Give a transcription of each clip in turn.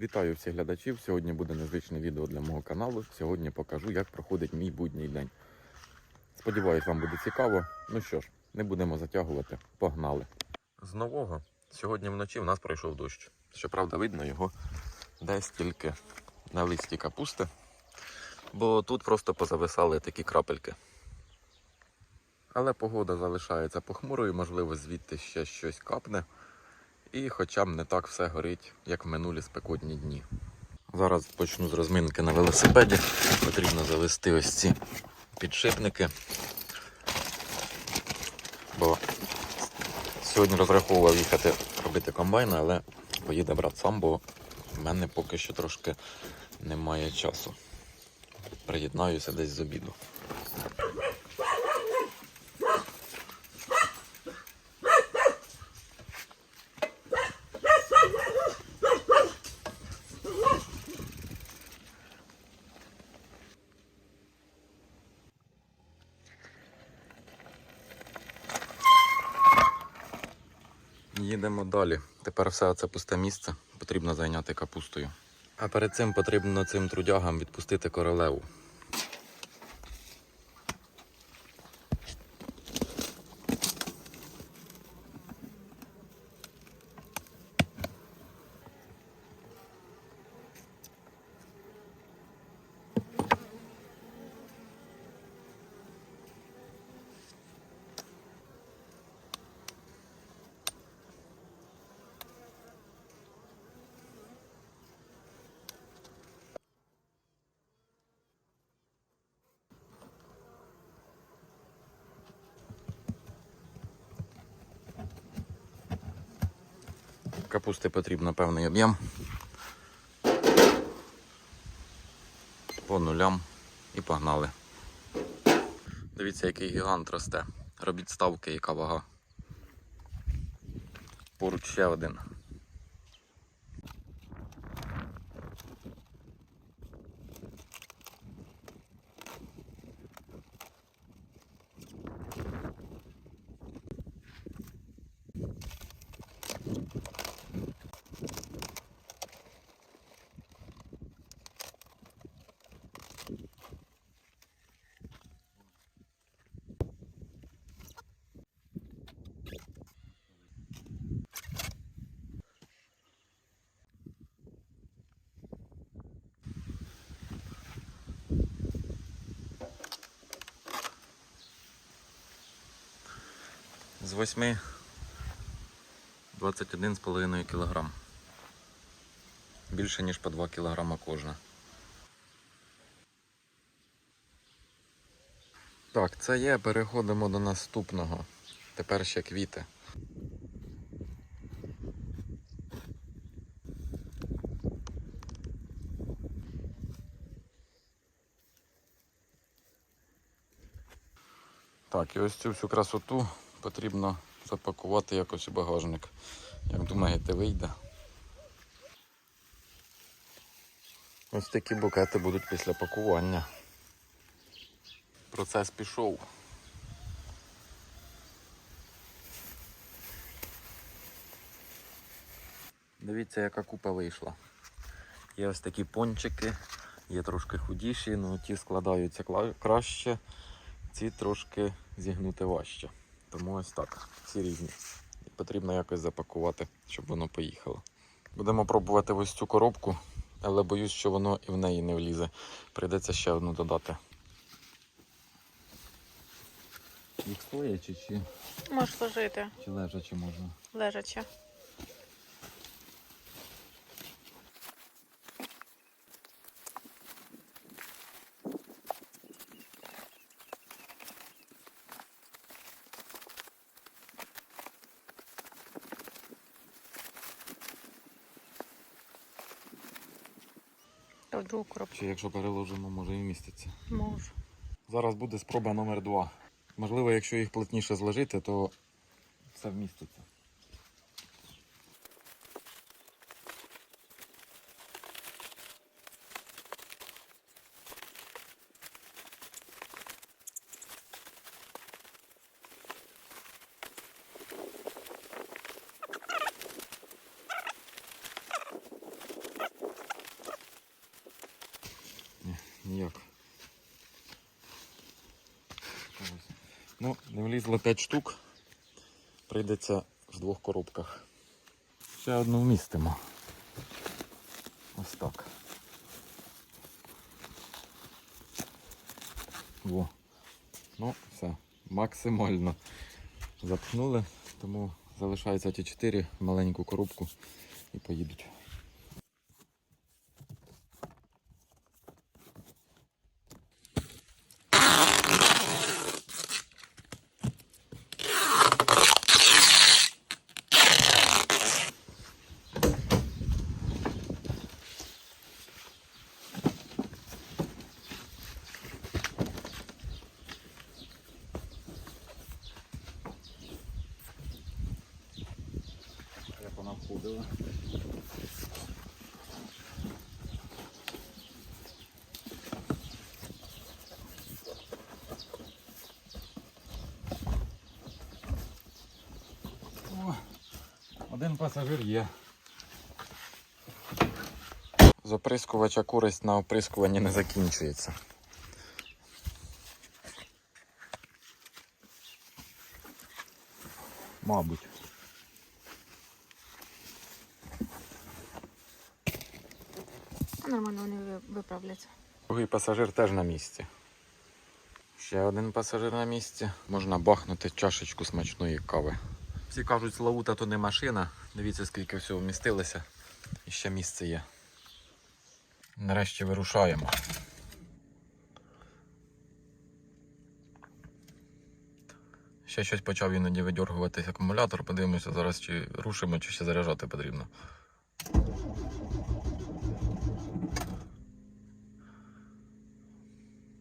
Вітаю всіх глядачів. Сьогодні буде незвичне відео для мого каналу. Сьогодні покажу, як проходить мій будній день. Сподіваюсь, вам буде цікаво. Ну що ж, не будемо затягувати. Погнали. З нового сьогодні вночі в нас пройшов дощ. Щоправда, видно його десь тільки на листі капусти, бо тут просто позависали такі крапельки. Але погода залишається похмурою, можливо, звідти ще щось капне. І хоча б не так все горить, як в минулі спекотні дні. Зараз почну з розминки на велосипеді. Потрібно завести ось ці підшипники. Бо сьогодні розраховував їхати робити комбайн, але поїде брат сам, бо в мене поки що трошки немає часу. Приєднаюся десь з обіду. Тепер все це пусте місце потрібно зайняти капустою. А перед цим потрібно цим трудягам відпустити королеву. Капусти потрібно певний об'єм. По нулям і погнали. Дивіться, який гігант росте. Робіть ставки, яка вага. Поруч ще один. З 8 21,5 кг. Більше ніж по 2 кг кожна. Так, це є. Переходимо до наступного. Тепер ще квіти. Так, і ось цю всю красоту потрібно запакувати якось у багажник. Як думаєте, вийде? Ось такі букети будуть після пакування. Процес пішов. Дивіться, яка купа вийшла. Є ось такі пончики, є трошки худіші, але ті складаються краще, ці трошки зігнути важче. Тому ось так, всі різні. І потрібно якось запакувати, щоб воно поїхало. Будемо пробувати ось цю коробку, але боюсь, що воно і в неї не влізе. Прийдеться ще одну додати. Їх стоячи чи, Можеш ложити чи лежачи можна? лежачи. Та в другу коробку Чи якщо переложимо, може і вміститься. Може. Зараз буде спроба номер два. Можливо, якщо їх плотніше зложити, то все вміститься. Ніяк. Ну, не влізло 5 штук. Прийдеться в двох коробках. Ще одну вмістимо. Ось так. Во. Ну, все, максимально запхнули, тому залишається ті 4 в маленьку коробку і поїдуть. Як вона входила. О, один пасажир є. З оприскувача користь на оприскуванні не закінчується. Мабуть. Нормально вони виправляться. Другий пасажир теж на місці. Ще один пасажир на місці. Можна бахнути чашечку смачної кави. Всі кажуть, Славута то не машина. Дивіться, скільки всього вмістилося. І ще місце є. Нарешті вирушаємо. Ще щось почав іноді видьоргуватись акумулятор. Подивимося зараз, чи рушимо, чи ще заряджати потрібно.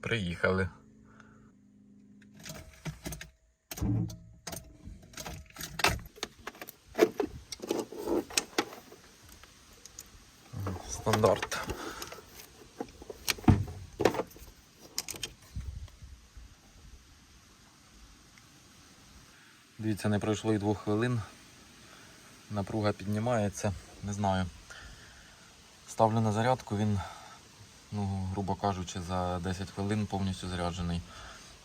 Приїхали. Стандарт. Дивіться, не пройшло і двох хвилин. Напруга піднімається, не знаю. Ставлю на зарядку, він ну, грубо кажучи, за 10 хвилин повністю заряджений.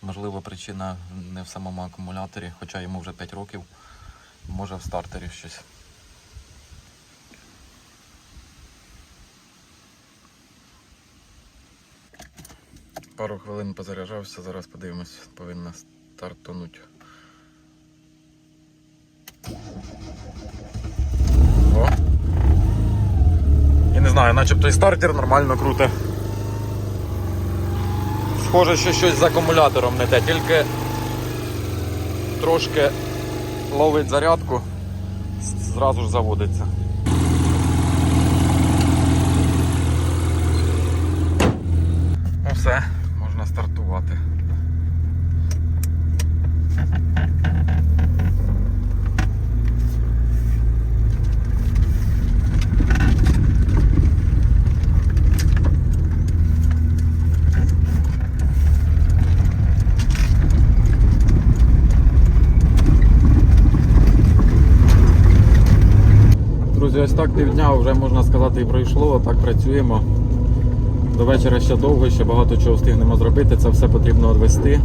Можливо, причина не в самому акумуляторі, хоча йому вже 5 років. Може в стартері щось. Пару хвилин позаряджався, зараз подивимось, повинна стартануть. О! І не знаю, начебто і стартер нормально круте. Схоже, що щось з акумулятором не те, тільки трошки ловить зарядку, зразу ж заводиться. Ну все, можна стартувати. Друзі, ось так півдня вже можна сказати і пройшло, так працюємо. До вечора ще довго, ще багато чого встигнемо зробити, це все потрібно відвести.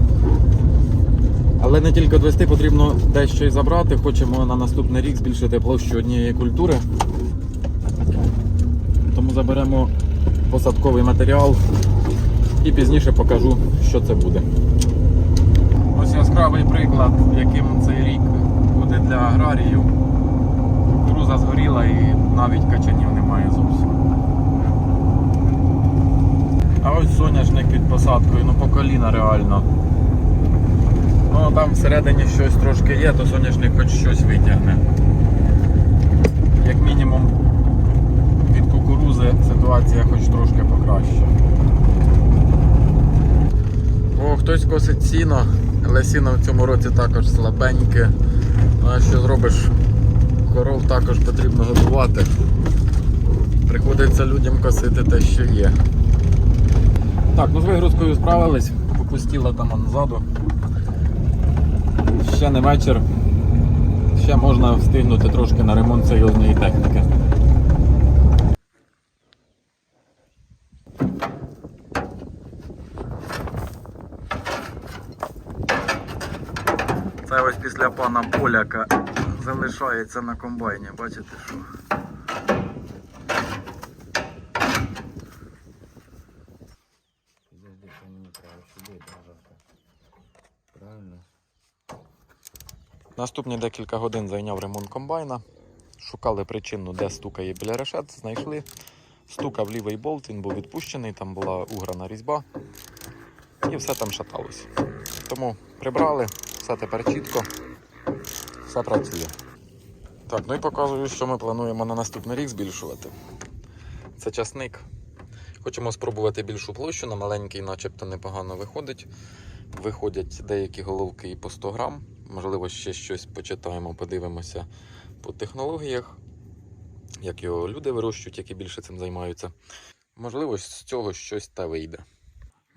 Але не тільки відвести, потрібно дещо і забрати. Хочемо на наступний рік збільшити площу однієї культури. Тому заберемо посадковий матеріал і пізніше покажу, що це буде. Ось яскравий приклад, яким цей рік буде для аграріїв. Кукуруза згоріла і навіть качанів немає зовсім. А ось соняшник під посадкою, ну по коліна реально. Ну там всередині щось трошки є, то соняшник хоч щось витягне. Як мінімум від кукурузи ситуація хоч трошки покраща. О, хтось косить сіно, але сіно в цьому році також слабеньке. Ну а що зробиш? Коров також потрібно годувати. Приходиться людям косити те, що є. Так, ну з вигрузкою справились, попустіла там назаду. Ще не вечір, ще можна встигнути трошки на ремонт серйозної техніки. Це ось після пана поляка залишається на комбайні. Бачите, що? Подожди, це мені треба сюди держати. Правильно? Наступні декілька годин зайняв ремонт комбайна. Шукали причину, де стукає біля решет, знайшли. Стукав лівий болт, він був відпущений, там була уграна різьба. І все там шаталось. Тому прибрали, все тепер чітко, все працює. Так, ну і показую, що ми плануємо на наступний рік збільшувати. Це часник. Хочемо спробувати більшу площу, на маленький, начебто непогано виходить. Виходять деякі головки і по 100 грам. Можливо, ще щось почитаємо, подивимося по технологіях, як його люди вирощують, які більше цим займаються. Можливо, з цього щось та вийде.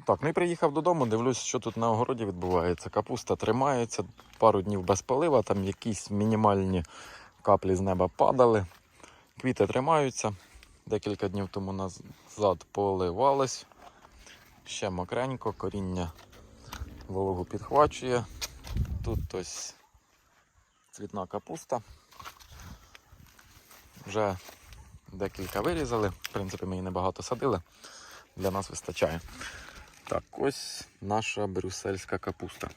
Так, ну і приїхав додому, дивлюсь, що тут на огороді відбувається. Капуста тримається, пару днів без полива, там якісь мінімальні каплі з неба падали. Квіти тримаються. Декілька днів тому назад поливалось. Ще мокренько, коріння вологу підхвачує. Тут ось цвітна капуста. Вже декілька вирізали. В принципі, ми її небагато садили. Для нас вистачає. Так, ось наша брюссельська капуста.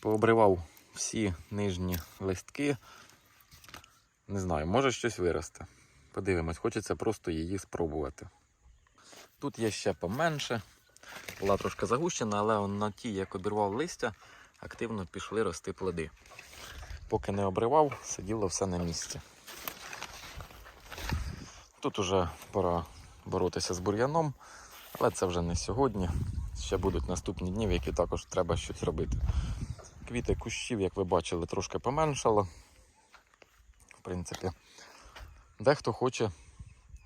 Пообривав всі нижні листки. Не знаю, може щось виросте. Подивимось, хочеться просто її спробувати. Тут є ще поменше. Була трошки загущена, але на ті, як обірвав листя, активно пішли рости плоди. Поки не обривав, сиділо все на місці. Тут уже пора боротися з бур'яном, але це вже не сьогодні. Ще будуть наступні дні, в які також треба щось робити. Квіти кущів, як ви бачили, трошки поменшало. В принципі, дехто хоче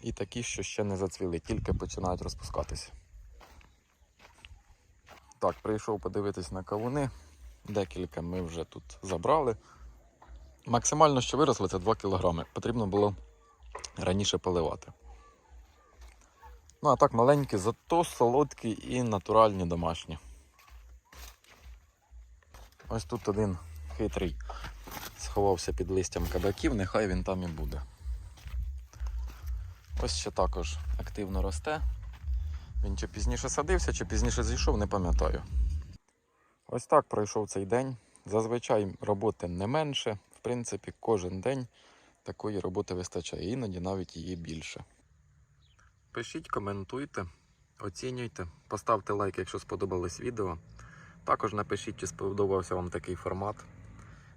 і такі, що ще не зацвіли, тільки починають розпускатися. Так, прийшов подивитись на кавуни. Декілька ми вже тут забрали. Максимально, що виросли, це 2 кг. Потрібно було раніше поливати. Ну, а так маленькі, зато солодкі і натуральні домашні. Ось тут один хитрий сховався під листям кабаків, нехай він там і буде. Ось ще також активно росте. Він чи пізніше садився, чи пізніше зійшов, не пам'ятаю. Ось так пройшов цей день. Зазвичай роботи не менше. В принципі, кожен день такої роботи вистачає, іноді навіть її більше. Пишіть, коментуйте, оцінюйте, поставте лайк, якщо сподобалось відео. Також напишіть, чи сподобався вам такий формат.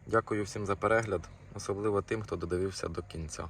Дякую всім за перегляд, особливо тим, хто додивився до кінця.